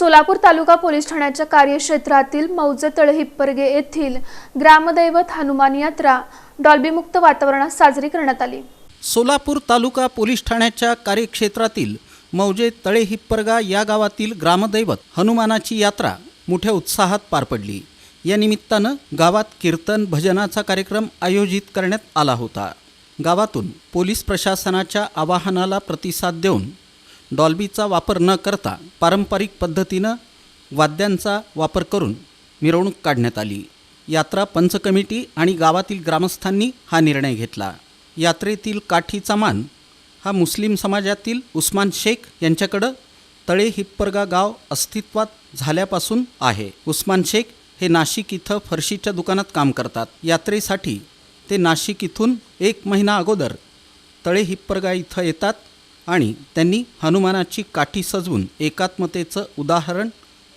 Solapur taluka police ठाण्याच्या कार्यक्षेत्रातील मौजतळ हिप्परगे येथील ग्रामदैवत हनुमान यात्रा डॉल्बीमुक्त वातावरणात साजरी करण्यात आली. सोलापूर तालुका पोलीस ठाण्याच्या कार्यक्षेत्रातील मौजे तळे हिप्परगा या गावातील ग्रामदैवत हनुमानाची यात्रा मोठ्या उत्साहात पार पडली. या निमित्तानं गावात कीर्तन भजनाचा कार्यक्रम आयोजित करण्यात आला होता. गावातून पोलीस प्रशासनाच्या आवाहनाला प्रतिसाद देऊन डॉल्बीचा वापर न करता पारंपरिक पद्धतीनं वाद्यांचा वापर करून मिरवणूक काढण्यात आली. यात्रा पंच कमिटी आणि गावातील ग्रामस्थांनी हा निर्णय घेतला. यात्रेतील काठीचा मान हा मुस्लिम समाजातील उस्मान शेख यांच्याकडं तळे हिप्परगा गाव अस्तित्वात झाल्यापासून आहे. उस्मान शेख हे नाशिक इथं फरशीच्या दुकानात काम करतात. यात्रेसाठी ते नाशिक इथून एक महिना अगोदर तळे हिप्परगा इथं येतात. आणि त्यांनी हनुमानाची काठी सजवून एकात्मतेचं उदाहरण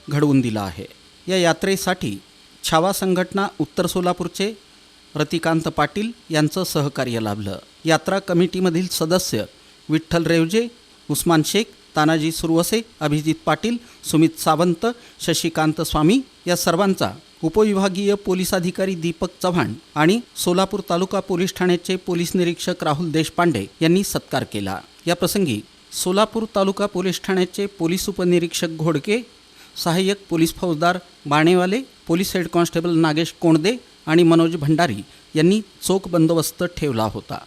घडवून दिलं आहे. या यात्रेसाठी छावा संघटना उत्तर सोलापूरचे रतिकांत पाटील यांचं सहकार्य लाभलं. यात्रा कमिटीमधील सदस्य विठ्ठल रेवजे उस्मान शेख तानाजी सुरवसे अभिजित पाटील सुमित सावंत शशिकांत स्वामी या सर्वांचा उपविभागीय पोलीस अधिकारी दीपक चव्हाण आणि सोलापूर तालुका पोलीस ठाण्याचे पोलीस निरीक्षक राहुल देशपांडे यांनी सत्कार केला. या प्रसंगी सोलापूर तालुका पोलीस ठाण्याचे पोलीस उपनिरीक्षक घोडके सहाय्यक पोलीस फौजदार Banewale police head constable Nagesh Kondade आणि मनोज भंडारी यांनी चोख बंदोबस्त ठेवला होता.